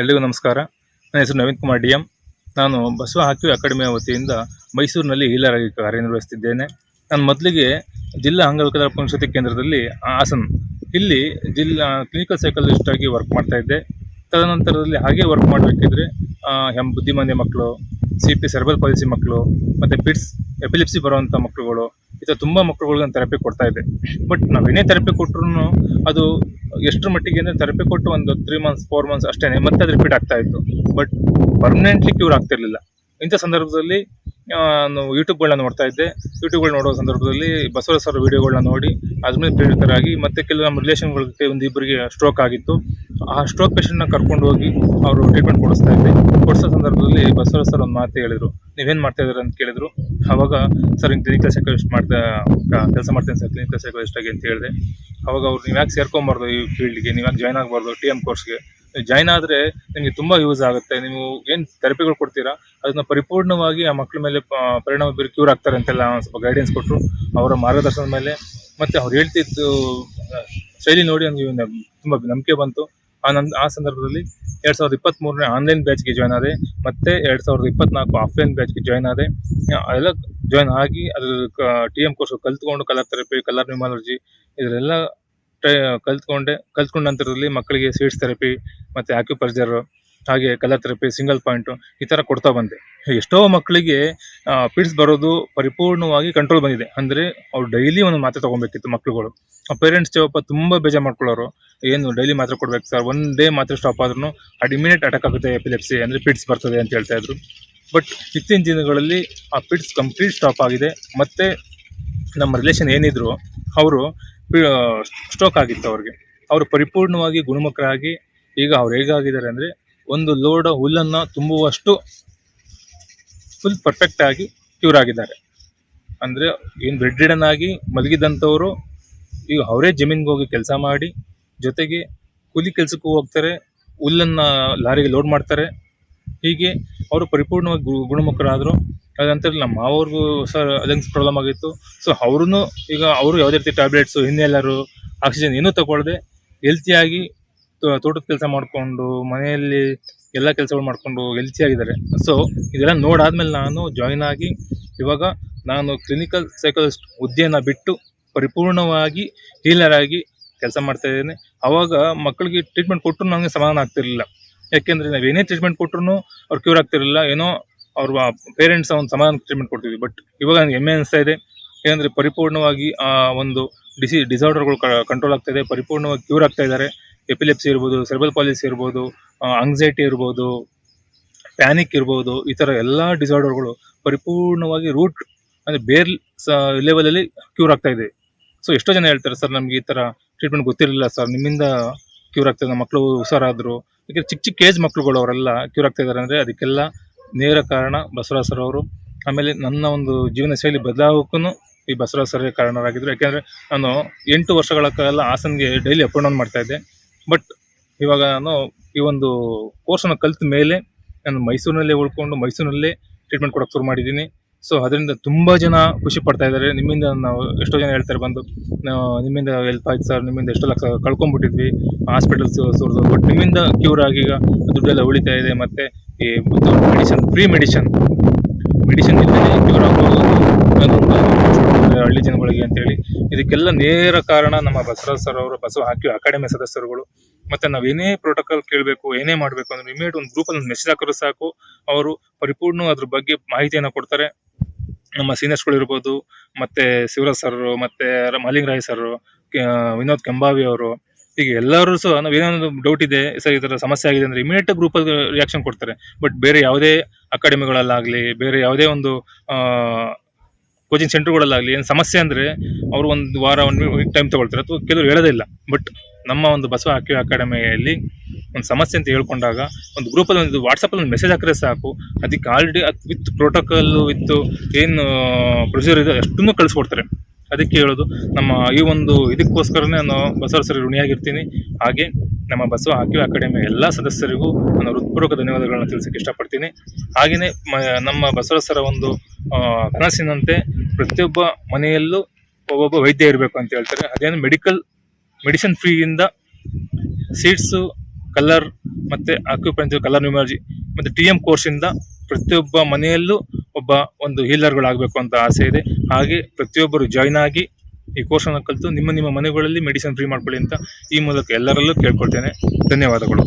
ಎಲ್ರಿಗೂ ನಮಸ್ಕಾರ. ನನ್ನ ಹೆಸರು ನವೀನ್ ಕುಮಾರ್ ಡಿ ಎಂ. ನಾನು ಬಸವ ಹಾಕಿ ಅಕಾಡೆಮಿಯ ವತಿಯಿಂದ ಮೈಸೂರಿನಲ್ಲಿ ಹೀಲರ್ ಆಗಿ ಕಾರ್ಯನಿರ್ವಹಿಸ್ತಿದ್ದೇನೆ ನಾನು ಮೊದಲಿಗೆ ಜಿಲ್ಲಾ ಅಂಗವಿಕಲರ ಪುನಶ್ಚತಿ ಕೇಂದ್ರದಲ್ಲಿ ಹಾಸನ್. ಇಲ್ಲಿ ಜಿಲ್ಲಾ ಕ್ಲಿನಿಕಲ್ ಸೈಕಾಲಜಿಸ್ಟ್ ಆಗಿ ವರ್ಕ್ ಮಾಡ್ತಾ ಇದ್ದೆ. ತದನಂತರದಲ್ಲಿ ಹಾಗೆ ವರ್ಕ್ ಮಾಡಬೇಕಿದ್ರೆ ಹೆಮ್ ಬುದ್ಧಿಮಾಂದ್ಯ ಮಕ್ಕಳು ಸಿ ಪಿ ಸರ್ಬಲ್ ಪಾಲಿಸಿ ಮಕ್ಕಳು, ಮತ್ತು ಪಿಟ್ಸ್ ಎಪಿಲಿಪ್ಸಿ ಬರುವಂಥ ಮಕ್ಕಳುಗಳು ಈ ಥರ ತುಂಬ ಮಕ್ಕಳುಗಳಿಗೆ ನಾನು ಥೆರಪಿ ಕೊಡ್ತಾ ಇದ್ದೆ ಬಟ್ ನಾವೇನೇ ಥೆರಪಿ ಕೊಟ್ಟರು ಅದು ಎಷ್ಟರ ಮಟ್ಟಿಗೆ ಅಂದರೆ ಥೆರಪಿ ಕೊಟ್ಟು ಒಂದು ತ್ರೀ ಮಂತ್ಸ್ ಫೋರ್ ಮಂತ್ಸ್ ಅಷ್ಟೇ ಮತ್ತೆ ಅದು ರಿಪೀಟ್ ಆಗ್ತಾ ಇತ್ತು. ಬಟ್ ಪರ್ಮನೆಂಟ್ಲಿ ಕ್ಯೂರ್ ಆಗ್ತಿರಲಿಲ್ಲ. ಇಂಥ ಸಂದರ್ಭದಲ್ಲಿ ನಾನು ಯೂಟ್ಯೂಬ್ಗಳನ್ನ ನೋಡ್ತಾ ಇದ್ದೆ. ಯೂಟ್ಯೂಬ್ಗಳು ನೋಡೋ ಸಂದರ್ಭದಲ್ಲಿ ಬಸವರಾಜ್ ಸರ್ ವೀಡಿಯೋಗಳನ್ನ ನೋಡಿ ಅದ್ರ ಮೇಲೆ ಪ್ರೇರಿತರಾಗಿ ಮತ್ತೆ ಕೆಲವು ನಮ್ಮ ರಿಲೇಷನ್ಗಳಿಗೆ ಒಂದು ಇಬ್ಬರಿಗೆ ಸ್ಟ್ರೋಕ್ ಆಗಿತ್ತು. ಆ ಸ್ಟ್ರೋಕ್ ಪೇಷಂಟ್ನ ಕರ್ಕೊಂಡು ಹೋಗಿ ಅವರು ಟ್ರೀಟ್ಮೆಂಟ್ ಕೊಡಿಸ್ತಾ ಇದ್ದೆ ಕೊಡಿಸೋ ಸಂದರ್ಭದಲ್ಲಿ ಬಸವರಾಜ್ ಸರ್ ಒಂದು ಮಾತು ಹೇಳಿದರು. ನೀವೇನು ಮಾಡ್ತಾ ಇದ್ದೀರಾ? ಅಂತ ಕೇಳಿದರು. ಅವಾಗ ಸರ್, ಹಿಂಗೆ ಕ್ಲಿನಿಕಲ್ ಸೈಕಾಲಜಿಸ್ಟ್ ಮಾಡ್ತಾ ಕೆಲಸ ಮಾಡ್ತೇನೆ ಸರ್ ಕ್ಲಿನಿಕಲ್ ಸೈಕಾಲಜಿಸ್ಟ್ ಆಗಿ ಅಂತ ಹೇಳಿದೆ. ಅವಾಗ ಅವ್ರು, ನೀವು ಯಾಕೆ ಸೇರ್ಕೊಂಬಾರ್ದು ಈ ಫೀಲ್ಡ್ಗೆ ನೀವು ಯಾಕೆ ಜಾಯ್ನ್ ಆಗಬಾರ್ದು ಟಿ ಎಂ ಕೋರ್ಸ್ಗೆ ಜಾಯ್ನ್ ಆದರೆ ನಿಮಗೆ ತುಂಬ ಯೂಸ್ ಆಗುತ್ತೆ. ನೀವು ಏನು ಥೆರಪಿಗಳು ಕೊಡ್ತೀರಾ? ಅದನ್ನ ಪರಿಪೂರ್ಣವಾಗಿ ಆ ಮಕ್ಕಳ ಮೇಲೆ ಪರಿಣಾಮ ಬೀರಿ ಕ್ಯೂರ್ ಆಗ್ತಾರೆ ಅಂತೆಲ್ಲ ಸ್ವಲ್ಪ ಗೈಡೆನ್ಸ್ ಕೊಟ್ಟರು ಅವರ ಮಾರ್ಗದರ್ಶನದ ಮೇಲೆ ಮತ್ತು ಅವ್ರು ಹೇಳ್ತಿದ್ದು ಶೈಲಿ ನೋಡಿ ನನಗೆ ತುಂಬ ನಂಬಿಕೆ ಬಂತು. ಆ ಆ ಸಂದರ್ಭದಲ್ಲಿ ಎರಡು ಸಾವಿರದ ಇಪ್ಪತ್ತ್ಮೂರನೇ ಆನ್ಲೈನ್ ಬ್ಯಾಚ್ಗೆ ಜಾಯ್ನ್ ಆದೆ. ಮತ್ತೆ ಎರಡು ಸಾವಿರದ ಇಪ್ಪತ್ನಾಲ್ಕು ಆಫ್ಲೈನ್ ಬ್ಯಾಚ್ಗೆ ಜಾಯ್ನ್ ಆದೆ. ಅದೆಲ್ಲ ಜಾಯ್ನ್ ಆಗಿ ಅದು ಟಿ ಎಂ ಕೋರ್ಸ್ ಕಲ್ತ್ಕೊಂಡು ಕಲರ್ ಥೆರಪಿ ಕಲರ್ ನ್ಯೂಮಾಲಜಿ ಇದರೆಲ್ಲ ಟ್ರೈ ಕಲ್ತ್ಕೊಂಡೆ. ಕಲ್ತ್ಕೊಂಡ ನಂತರದಲ್ಲಿ ಮಕ್ಕಳಿಗೆ ಸೀಟ್ಸ್ ಥೆರಪಿ ಮತ್ತು ಆಕ್ಯುಪರ್ಜರ್ ಹಾಗೆ ಕಲರ್ ಥೆರಪಿ ಸಿಂಗಲ್ ಪಾಯಿಂಟು ಈ ಥರ ಕೊಡ್ತಾ ಬಂದೆ. ಎಷ್ಟೋ ಮಕ್ಕಳಿಗೆ ಪಿಡ್ಸ್ ಬರೋದು ಪರಿಪೂರ್ಣವಾಗಿ ಕಂಟ್ರೋಲ್ ಬಂದಿದೆ. ಅಂದರೆ ಅವ್ರು ಡೈಲಿ ಒಂದು ಮಾತ್ರೆ ತೊಗೊಬೇಕಿತ್ತು ಮಕ್ಕಳುಗಳು. ಪೇರೆಂಟ್ಸ್ ಜವಾಬ ತುಂಬ ಬೇಜಾರು ಮಾಡ್ಕೊಳ್ಳೋರು. ಏನು ಡೈಲಿ ಮಾತ್ರೆ ಕೊಡ್ಬೇಕು ಸರ್ ಡೇ ಮಾತ್ರೆ ಸ್ಟಾಪ್ ಆದ್ರೂ ಅದು ಇಮಿಡಿಯೇಟ್ ಅಟ್ಯಾಕ್ ಆಗುತ್ತೆ ಎಪಿಲೆಪ್ಸಿ ಅಂದರೆ ಪಿಡ್ಸ್ ಬರ್ತದೆ ಅಂತ ಹೇಳ್ತಾ ಇದ್ರು. ಬಟ್ ಇತ್ತಿನ ದಿನಗಳಲ್ಲಿ ಆ ಪಿಡ್ಸ್ ಕಂಪ್ಲೀಟ್ ಸ್ಟಾಪ್ ಆಗಿದೆ. ಮತ್ತು ನಮ್ಮ ರಿಲೇಷನ್ ಏನಿದ್ರು, ಅವರು ಸ್ಟ್ರೋಕ್ ಆಗಿತ್ತು ಅವ್ರಿಗೆ. ಅವರು ಪರಿಪೂರ್ಣವಾಗಿ ಗುಣಮುಖರಾಗಿ ಈಗ ಅವ್ರು ಹೇಗಾಗಿದ್ದಾರೆ ಅಂದರೆ ಒಂದು ಲೋಡ್ ಹುಲ್ಲನ್ನು ತುಂಬುವಷ್ಟು ಫುಲ್ ಪರ್ಫೆಕ್ಟ್ ಆಗಿ ಕ್ಯೂರ್ ಆಗಿದ್ದಾರೆ. ಅಂದರೆ ಏನು ಬೆಡ್ ರಿಡನ್ ಆಗಿ ಮಲಗಿದಂಥವರು ಈಗ ಅವರೇ ಜಮೀನ್ಗೆ ಹೋಗಿ ಕೆಲಸ ಮಾಡಿ, ಜೊತೆಗೆ ಕೂಲಿ ಕೆಲಸಕ್ಕೂ ಹೋಗ್ತಾರೆ, ಹುಲ್ಲನ್ನು ಲಾರಿಗೆ ಲೋಡ್ ಮಾಡ್ತಾರೆ. ಹೀಗೆ ಅವರು ಪರಿಪೂರ್ಣವಾಗಿ ಗು, ಗುಣಮುಖರಾದರು. ಅದಂತರ ನಮ್ಮ ಮಾವ್ರಿಗೂ ಸಹ ಲಂಗ್ಸ್ ಪ್ರಾಬ್ಲಮ್ ಆಗಿತ್ತು. ಸೊ ಅವ್ರೂ ಈಗ ಅವರು ಯಾವುದೇ ರೀತಿ ಟ್ಯಾಬ್ಲೆಟ್ಸು ಇನ್ನೆಲ್ಲರೂ ಆಕ್ಸಿಜನ್ ಏನೂ ತಗೊಳ್ಳದೆ ಹೆಲ್ತಿಯಾಗಿ ತೋಟದ ಕೆಲಸ ಮಾಡಿಕೊಂಡು, ಮನೆಯಲ್ಲಿ ಎಲ್ಲ ಕೆಲಸಗಳು ಮಾಡಿಕೊಂಡು ಹೆಲ್ತಿಯಾಗಿದ್ದಾರೆ ಸೊ ಇದೆಲ್ಲ ನೋಡಾದ್ಮೇಲೆ ನಾನು ಜಾಯ್ನ್ ಆಗಿ ಇವಾಗ ನಾನು ಕ್ಲಿನಿಕಲ್ ಸೈಕಲಿಸ್ಟ್ ಹುದ್ದೆಯನ್ನು ಬಿಟ್ಟು ಪರಿಪೂರ್ಣವಾಗಿ ಹೀಲರ್ ಆಗಿ ಕೆಲಸ ಮಾಡ್ತಾ ಇದ್ದೇನೆ. ಅವಾಗ ಮಕ್ಕಳಿಗೆ ಟ್ರೀಟ್ಮೆಂಟ್ ಕೊಟ್ಟರು ನನಗೆ ಸಮಾಧಾನ ಆಗ್ತಿರಲಿಲ್ಲ. ಯಾಕೆಂದರೆ ನಾವು ಏನೇ ಟ್ರೀಟ್ಮೆಂಟ್ ಕೊಟ್ಟರು ಅವ್ರು ಕ್ಯೂರ್ ಆಗ್ತಿರಲಿಲ್ಲ. ಏನೋ ಅವ್ರ ಪೇರೆಂಟ್ಸ್ ಒಂದು ಸಮಾಧಾನ ಟ್ರೀಟ್ಮೆಂಟ್ ಕೊಡ್ತೀವಿ ಬಟ್ ಇವಾಗ ನನಗೆ ಹೆಮ್ಮೆ ಅನಿಸ್ತಾ ಇದೆ. ಏನಂದರೆ ಪರಿಪೂರ್ಣವಾಗಿ ಆ ಒಂದು ಡಿಸಿ ಡಿಸಾರ್ಡರ್ಗಳು ಕಂಟ್ರೋಲ್ ಆಗ್ತಾ ಇದೆ. ಪರಿಪೂರ್ಣವಾಗಿ ಕ್ಯೂರ್ ಆಗ್ತಾ ಇದ್ದಾರೆ. ಎಪಿಲೆಪ್ಸಿ ಇರ್ಬೋದು ಸೆರ್ಬಲ್ ಪಾಲಿಸಿ ಇರ್ಬೋದು ಆಂಗ್ಸೈಟಿ ಇರ್ಬೋದು ಪ್ಯಾನಿಕ್ ಇರ್ಬೋದು, ಈ ಥರ ಎಲ್ಲ ಡಿಸಾರ್ಡರ್ಗಳು ಪರಿಪೂರ್ಣವಾಗಿ ರೂಟ್ ಅಂದರೆ ಬೇರ್ ಲೆವೆಲಲ್ಲಿ ಕ್ಯೂರ್ ಆಗ್ತಾ ಇದೆ. ಸೊ ಎಷ್ಟೋ ಜನ ಹೇಳ್ತಾರೆ, ಸರ್, ನಮಗೆ ಈ ಥರ ಟ್ರೀಟ್ಮೆಂಟ್ ಗೊತ್ತಿರಲಿಲ್ಲ, ಸರ್. ನಿಮ್ಮಿಂದ ಕ್ಯೂರ್ ಆಗ್ತಾ ನಮ್ಮ ಮಕ್ಕಳು ಹುಷಾರಾದರು. ಯಾಕೆ ಚಿಕ್ಕ ಚಿಕ್ಕ ಏಜ್ ಮಕ್ಕಳುಗಳು ಅವರೆಲ್ಲ ಕ್ಯೂರ್ ಆಗ್ತಾ ಇದ್ದಾರೆ ಅಂದರೆ ಅದಕ್ಕೆಲ್ಲ ನೇರ ಕಾರಣ ಬಸವರಾಜ್ ಸರ್ ಅವರು. ಆಮೇಲೆ ನನ್ನ ಒಂದು ಜೀವನ ಶೈಲಿ ಬದಲಾಗೋಕ್ಕೂ ಈ ಬಸವರಾಜ್ ಸರ್ ಕಾರಣರಾಗಿದ್ದರು ಯಾಕೆಂದರೆ ನಾನು ಎಂಟು ವರ್ಷಗಳ ಕಾಲ ಹಾಸನ್ಗೆ ಡೈಲಿ ಅಪ್ ಆ್ಯಂಡ್ ಡೌನ್ ಮಾಡ್ತಾ ಇದ್ದೆ. ಬಟ್ ಇವಾಗ ನಾನು ಈ ಒಂದು ಕೋರ್ಸನ್ನು ಕಲಿತ ಮೇಲೆ ನಾನು ಮೈಸೂರಿನಲ್ಲೇ ಉಳ್ಕೊಂಡು ಮೈಸೂರಿನಲ್ಲೇ ಟ್ರೀಟ್ಮೆಂಟ್ ಕೊಡೋಕ್ಕೆ ಶುರು ಮಾಡಿದ್ದೀನಿ. ಸೊ ಅದರಿಂದ ತುಂಬ ಜನ ಖುಷಿ ಪಡ್ತಾ ಇದ್ದಾರೆ. ನಿಮ್ಮಿಂದ ನಾವು ಎಷ್ಟೋ ಜನ ಹೇಳ್ತಾರೆ ಬಂದು ನಿಮ್ಮಿಂದ ಹೆಲ್ಪ್ ಆಯ್ತು ಸರ್ ನಿಮ್ಮಿಂದ ಎಷ್ಟೋ ಲಕ್ಷ ಕಳ್ಕೊಂಡ್ಬಿಟ್ಟಿದ್ವಿ ಹಾಸ್ಪಿಟಲ್ಸ್ ಸುರಿದು. ಬಟ್ ನಿಮ್ಮಿಂದ ಕ್ಯೂರ್ ಆಗಿ ಈಗ ದುಡ್ಡೆಲ್ಲ ಉಳಿತಾ ಇದೆ ಮತ್ತು ಈ ಮೆಡಿಸಿನ್ ಫ್ರೀ ಮೆಡಿಷನ್ ಮೆಡಿಸಿನ್ ಇಲ್ಲದೆ ಕ್ಯೂರ್ ಆಗ್ಬೋದು ಹಳ್ಳಿ ಜನಗಳಿಗೆ ಅಂತೇಳಿ ಇದಕ್ಕೆಲ್ಲ ನೇರ ಕಾರಣ ನಮ್ಮ ಬಸವರಾಜ್ ಸರ್ ಅವರು, ಬಸವ ಹಾಕಿ ಅಕಾಡೆಮಿ ಸದಸ್ಯರುಗಳು. ಮತ್ತೆ ನಾವೇನೇ ಪ್ರೋಟೋಕಾಲ್ ಕೇಳಬೇಕು, ಏನೇ ಮಾಡಬೇಕು ಅಂದ್ರೆ ಇಮಿಡಿಯೇಟ್ ಒಂದು ಗ್ರೂಪಲ್ಲಿ ಮೆಸೇಜ್ ಹಾಕಿದ್ರೆ ಸಾಕು. ಅವರು ಪರಿಪೂರ್ಣ ಅದ್ರ ಬಗ್ಗೆ ಮಾಹಿತಿಯನ್ನು ಕೊಡ್ತಾರೆ. ನಮ್ಮ ಸೀನಿಯರ್ಸ್ಗಳು ಇರ್ಬೋದು, ಮತ್ತೆ ಶಿವರಾಜ್ ಸರ್ ಮತ್ತೆ ಮಲಿಂಗ್ ರಾಯ್ ಸರ್ ವಿನೋದ್ ಕೆಂಬಾವಿ ಅವರು. ಈಗ ಎಲ್ಲರೂ ಸಹ ನಾವು ಏನೊಂದು ಡೌಟ್ ಇದೆ ಸರ್ ಈ ಥರ ಸಮಸ್ಯೆ ಆಗಿದೆ ಅಂದರೆ ಇಮಿಡಿಯೇಟ್ ಗ್ರೂಪಲ್ಲಿ ರಿಯಾಕ್ಷನ್ ಕೊಡ್ತಾರೆ. ಬಟ್ ಬೇರೆ ಯಾವುದೇ ಅಕಾಡೆಮಿಗಳಲ್ಲಾಗಲಿ, ಬೇರೆ ಯಾವುದೇ ಒಂದು ಕೋಚಿಂಗ್ ಸೆಂಟರ್ಗಳಲ್ಲಾಗಲಿ ಏನು ಸಮಸ್ಯೆ ಅಂದರೆ ಅವರು ಒಂದು ವಾರ, ಒಂದು ವೀಕ್ ಟೈಮ್ ತೊಗೊಳ್ತಾರೆ. ಅಥವಾ ಕೆಲವರು ಹೇಳೋದೇ ಇಲ್ಲ. ಬಟ್ ನಮ್ಮ ಒಂದು ಬಸವ ಹಾಕಿ ಅಕಾಡೆಮಿಯಲ್ಲಿ ಒಂದು ಸಮಸ್ಯೆ ಅಂತ ಹೇಳ್ಕೊಂಡಾಗ ಒಂದು ಗ್ರೂಪಲ್ಲಿ ಒಂದು ವಾಟ್ಸಪ್ಪಲ್ಲಿ ಒಂದು ಮೆಸೇಜ್ ಹಾಕಿದ್ರೆ ಸಾಕು. ಅದಕ್ಕೆ ಆಲ್ರೆಡಿ ಅದು ವಿತ್ ಪ್ರೋಟೋಕಾಲು ವಿತ್ ಏನು ಪ್ರೊಸೀಜರ್ ಇದೆ, ಅಷ್ಟನ್ನು ಕಳಿಸ್ಕೊಡ್ತಾರೆ. ಅದಕ್ಕೆ ಹೇಳೋದು, ನಮ್ಮ ಈ ಒಂದು ಇದಕ್ಕೋಸ್ಕರನೇ ನಾನು ಬಸವ ಸರ್ ಋಣಿಯಾಗಿರ್ತೀನಿ. ಹಾಗೆ ನಮ್ಮ ಬಸವ ಹಾಕಿ ಅಕಾಡೆಮಿಯ ಎಲ್ಲ ಸದಸ್ಯರಿಗೂ ನಾನು ಹೃತ್ಪೂರ್ವಕ ಧನ್ಯವಾದಗಳನ್ನು ತಿಳಿಸಕ್ಕೆ ಇಷ್ಟಪಡ್ತೀನಿ. ಹಾಗೆಯೇ ನಮ್ಮ ನಮ್ಮ ಬಸವಸರ ಒಂದು ಕನಸಿನಂತೆ ಪ್ರತಿಯೊಬ್ಬ ಮನೆಯಲ್ಲೂ ಒಬ್ಬೊಬ್ಬ ವೈದ್ಯ ಇರಬೇಕು ಅಂತ ಹೇಳ್ತಾರೆ. ಅದೇನು ಮೆಡಿಕಲ್ ಮೆಡಿಸಿನ್ ಫ್ರೀಯಿಂದ ಸೀಟ್ಸು ಕಲರ್ ಮತ್ತು ಅಕ್ಯುಪಂಚರ್ ಕಲರ್ ನ್ಯೂಮಾಲಜಿ ಮತ್ತು ಟಿ ಎಂ ಕೋರ್ಸಿಂದ ಪ್ರತಿಯೊಬ್ಬ ಮನೆಯಲ್ಲೂ ಒಬ್ಬ ಒಂದು ಹೀಲರ್ಗಳಾಗಬೇಕು ಅಂತ ಆಸೆ ಇದೆ. ಹಾಗೆ ಪ್ರತಿಯೊಬ್ಬರು ಜಾಯ್ನ್ ಆಗಿ ಈ ಕೋರ್ಸನ್ನು ಕಲಿತು ನಿಮ್ಮ ನಿಮ್ಮ ಮನೆಗಳಲ್ಲಿ ಮೆಡಿಸಿನ್ ಫ್ರೀ ಮಾಡ್ಕೊಳ್ಳಿ ಅಂತ ಈ ಮೂಲಕ ಎಲ್ಲರಲ್ಲೂ ಕೇಳ್ಕೊಳ್ತೇನೆ. ಧನ್ಯವಾದಗಳು.